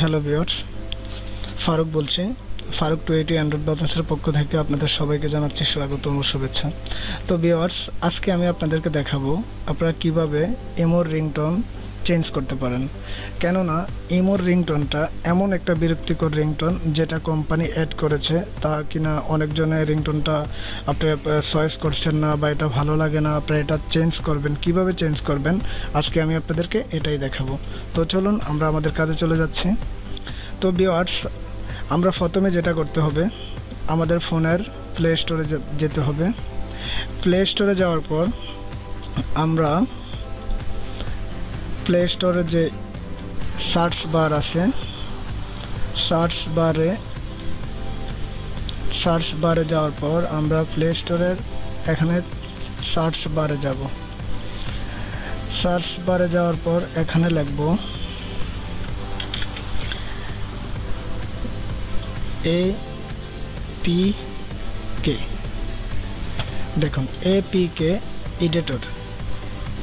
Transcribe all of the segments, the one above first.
Hello viewers Faruk বলছি। Faruk two এইটি Android বাতাসের পক্ষ থেকে আপনাদের সবাইকে জানাচ্ছি স্বাগত ও শুভেচ্ছা। তো ভিওর্স আজকে আমি আপনাদেরকে দেখাবো আপনারা কীভাবে এমোর রিংটোন চেঞ্জ করতে পারেন। কেননা, ইমোর রিংটোনটা এমন একটা বিরক্তিকর রিংটোন যেটা কোম্পানি অ্যাড করেছে, তা কিনা অনেকজনের রিংটোনটা আপনি চয়েস করছেন না বা এটা ভালো লাগে না আপনি এটা চেঞ্জ করবেন, কীভাবে চেঞ্জ করবেন? আজকে আমি আপনাদেরকে এটাই দেখাবো। তো চলুন, আমরা আমাদের কাজে চলে যাচ্ছি। তো বিওয়ার্স আমরা প্রথমে যেটা করতে হবে, আমাদের ফোনের প্লে স্টোরে যেতে হবে। প্লে স্টোরে যাওয়ার পর আমরা প্লে স্টোরে যে সার্চ বার আছে সার্চ বারে সার্চ বারে যাওয়ার পর আমরা প্লে স্টোরের এখানে সার্চ বারে যাব। সার্চ বারে যাওয়ার পর এখানে লিখব এ পি কে দেখুন A P K editor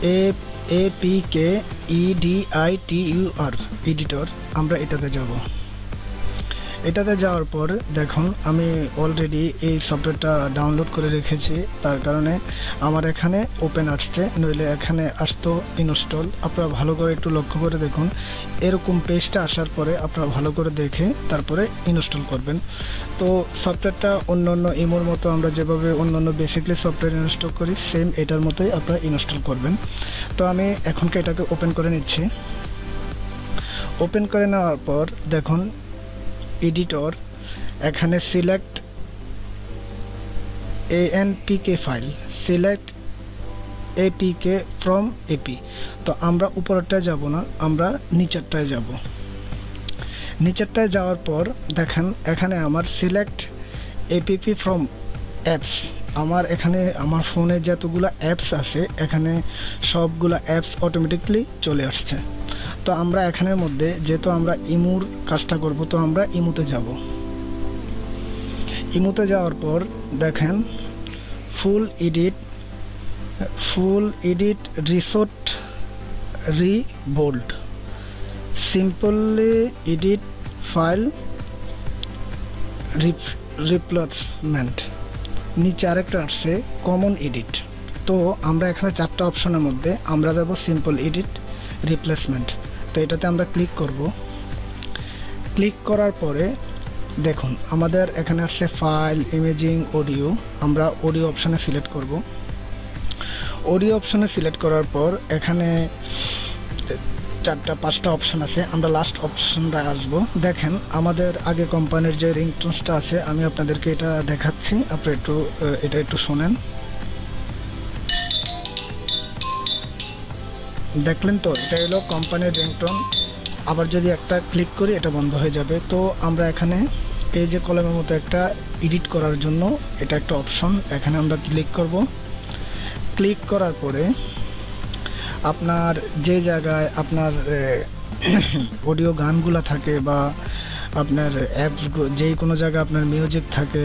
A A P K E D I T U R editor আমরা এটাতে যাব। এটাতে যাওয়ার পর দেখুন, আমি অলরেডি এই সফটওয়্যারটা ডাউনলোড করে রেখেছি। তার কারণে আমার এখানে ওপেন আসছে, নইলে এখানে আসতো ইনস্টল আপনারা ভালো করে একটু লক্ষ্য করে দেখুন। এরকম পেজটা আসার পরে আপনারা ভালো করে দেখে তারপরে ইনস্টল করবেন। তো সফটওয়্যারটা অন্য অন্য ইমোর মতো আমরা যেভাবে অন্য অন্য বেসিকলি সফটওয়্যার ইনস্টল করি সেম এটার মতোই আপনারা ইনস্টল করবেন। তো আমি এখনকে এটাকে ওপেন করে নিচ্ছি? ওপেন করে নেওয়ার পর দেখুন এডিটর, এখানে select ANPK file, select APK from AP তো আমরা উপরেরটায় যাব না, আমরা নিচেরটায় যাব। নিচেরটায় যাওয়ার পর দেখেন, এখানে আমার সিলেক্ট এপিপি ফ্রম অ্যাপস আমার এখানে, আমার ফোনে যতগুলো অ্যাপস আছে, এখানে সবগুলো অ্যাপস অটোমেটিকলি চলে আসছে। তো আমরা এখানের মধ্যে, যেহেতু আমরা ইমুর কাজটা করব, তো আমরা ইমুতে যাব। ইমুতে যাওয়ার পর দেখেন, full edit full edit resource rebuild simply edit file রিপ, রিপ্লেসমেন্ট। নিচে আরেকটা আসছে, কমন এডিট। তো আমরা এখানে চারটা অপশনের মধ্যে আমরা দেবো সিম্পল এডিট, রিপ্লেসমেন্ট। তো এটাতে আমরা ক্লিক করব। ক্লিক করার পরে দেখুন, আমাদের এখানে আসছে ফাইল ইমেজিং অডিও আমরা অডিও অপশানে সিলেক্ট করব। অডিও অপশানে সিলেক্ট করার পর এখানে চারটা, পাঁচটা অপশান আছে। আমরা লাস্ট অপশানটা আসব। দেখেন, আমাদের আগে কোম্পানির যে রিংটোনসটা আছে, আমি আপনাদেরকে এটা দেখাচ্ছি। আপনি একটু এটা একটু শোনেন। দেখলেন তো, এটা হলো কোম্পানির রিংটোন আবার যদি একটা ক্লিক করি, এটা বন্ধ হয়ে যাবে। তো আমরা এখানে এই যে কলমের মতো একটা এডিট করার জন্য এটা একটা অপশন এখানে আমরা ক্লিক করব। ক্লিক করার পরে আপনার যে জায়গায় আপনার অডিও গানগুলো থাকে বা আপনার অ্যাপস যেই কোনো জায়গায় আপনার মিউজিক থাকে,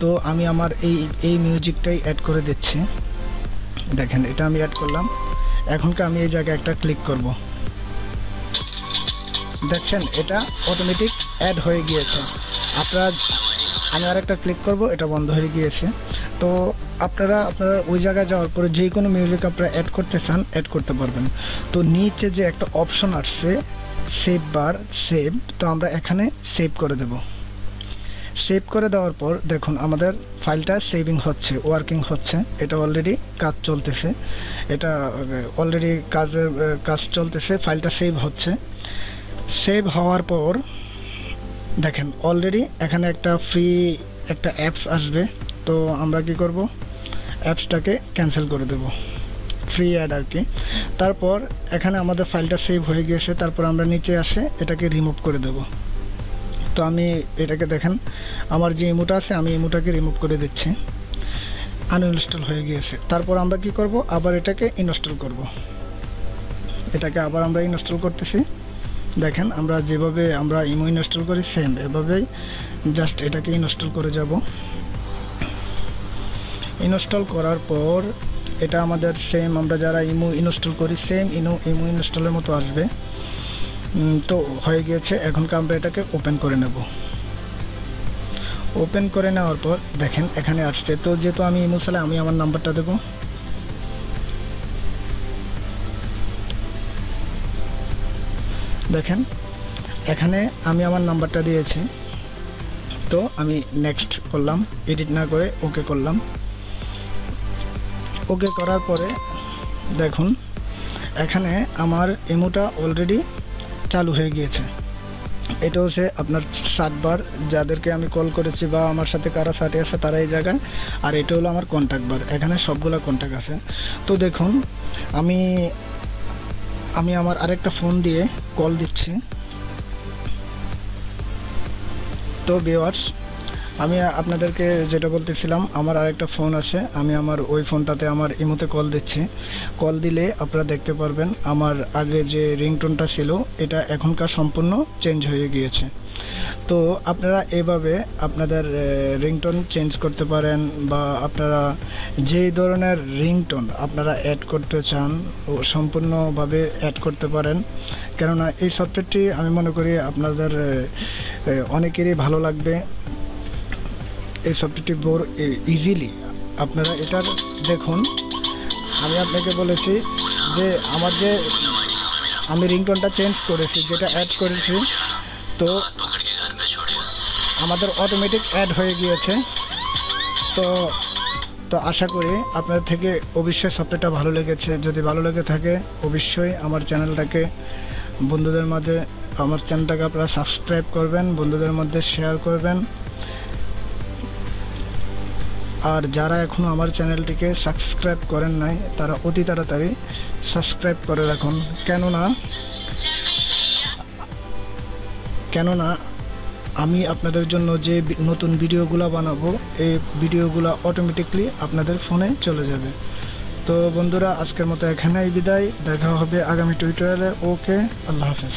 তো আমি আমার এই এই মিউজিকটাই অ্যাড করে দিচ্ছি। দেখেন, এটা আমি অ্যাড করলাম। এখনকে আমি এই জায়গায় একটা ক্লিক করব। দেখছেন, এটা অটোমেটিক অ্যাড হয়ে গিয়েছে। আপনারা, আমি আর একটা ক্লিক করব, এটা বন্ধ হয়ে গিয়েছে। তো আপনারা আপনারা ওই জায়গায় যাওয়ার পরে যে কোনো মিউজিক আপনারা অ্যাড করতে চান অ্যাড করতে পারবেন। তো নিচে যে একটা অপশন আসছে সেভ বার সেভ তো আমরা এখানে সেভ করে দেব। সেভ করে দেওয়ার পর দেখুন আমাদের ফাইলটা সেভিং হচ্ছে ওয়ার্কিং হচ্ছে, এটা অলরেডি কাজ চলতেছে। এটা অলরেডি কাজের কাজ চলতেছে, ফাইলটা সেভ হচ্ছে। সেভ হওয়ার পর দেখেন অলরেডি এখানে একটা ফ্রি একটা অ্যাপস আসবে। তো আমরা কি করব? অ্যাপসটাকে ক্যান্সেল করে দেব। ফ্রি অ্যাড আর কি। তারপর এখানে আমাদের ফাইলটা সেভ হয়ে গিয়েছে, তারপর আমরা নিচে আসে এটাকে রিমুভ করে দেব। তো আমি এটাকে দেখেন, আমার যে ইমোটা আছে আমি ইমোটাকে রিমুভ করে দিচ্ছি। আনইনস্টল হয়ে গিয়েছে। তারপর আমরা কি করব? আবার এটাকে ইনস্টল করব। এটাকে আবার আমরা ইনস্টল করতেছি। দেখেন, আমরা যেভাবে আমরা ইমো ইনস্টল করি সেম এভাবেই জাস্ট এটাকে ইনস্টল করে যাব। ইনস্টল করার পর, এটা আমাদের সেম আমরা যারা ইমো ইনস্টল করি সেম ইনো ইমো ইনস্টলের মতো আসবে। তো হয়ে গিয়েছে এখনকার আমরা এটাকে ওপেন করে নেব? ওপেন করে নেওয়ার পর দেখেন, এখানে আসছে। তো যেহেতু আমি ইমো চালাই আমি আমার নাম্বারটা দেবো। দেখেন, এখানে আমি আমার নাম্বারটা দিয়েছি। তো আমি নেক্সট করলাম এডিট না করে ওকে করলাম। ওকে করার পরে দেখুন, এখানে আমার ইমোটা অলরেডি চালু হয়ে গিয়েছে। এটা হচ্ছে আপনার সাতবার যাদেরকে আমি কল করেছি বা আমার সাথে কারা সাথে আছে তারা এই জায়গায়। আর এটা হলো আমার কন্ট্যাক্ট বার এখানে সবগুলো কন্ট্যাক্ট আছে। তো দেখুন, আমি আমি আমার আরেকটা ফোন দিয়ে কল দিচ্ছি। তো ভিওয়ার্স আমি আপনাদেরকে যেটা বলতেছিলাম, আমার আরেকটা ফোন আছে। আমি আমার ওই ফোনটাতে আমার ইমোতে কল দিচ্ছি। কল দিলে আপনারা দেখতে পারবেন, আমার আগে যে রিংটোনটা ছিল, এটা এখনকার সম্পূর্ণ চেঞ্জ হয়ে গিয়েছে। তো আপনারা এভাবে আপনাদের রিংটোন চেঞ্জ করতে পারেন বা আপনারা যেই ধরনের রিংটোন আপনারা অ্যাড করতে চান, ও সম্পূর্ণভাবে অ্যাড করতে পারেন। কেননা এই সফটওয়্যারটি আমি মনে করি আপনাদের অনেকেরই ভালো লাগবে। এই সফটওয়্যারটি বোর ইজিলি আপনারা এটার দেখুন। আমি আপনাকে বলেছি যে আমার যে আমি রিংটোনটা চেঞ্জ করেছি, যেটা অ্যাড করেছি, তো আমাদের অটোমেটিক অ্যাড হয়ে গিয়েছে। তো তো আশা করি আপনাদের থেকে অবশ্যই সফটওয়্যারটা ভালো লেগেছে। যদি ভালো লেগে থাকে, অবশ্যই আমার চ্যানেলটাকে বন্ধুদের মাঝে, আমার চ্যানেলটাকে আপনারা সাবস্ক্রাইব করবেন, বন্ধুদের মধ্যে শেয়ার করবেন। আর যারা এখনও আমার চ্যানেলটিকে সাবস্ক্রাইব করেন নাই, তারা অতি তাড়াতাড়ি সাবস্ক্রাইব করে রাখুন। কেননা কেননা আমি আপনাদের জন্য যে নতুন ভিডিওগুলো বানাবো, এই ভিডিওগুলো অটোমেটিকলি আপনাদের ফোনে চলে যাবে। তো বন্ধুরা, আজকের মতো এখানেই বিদায়। দেখা হবে আগামী টুইটারে ওকে, আল্লাহ হাফেজ।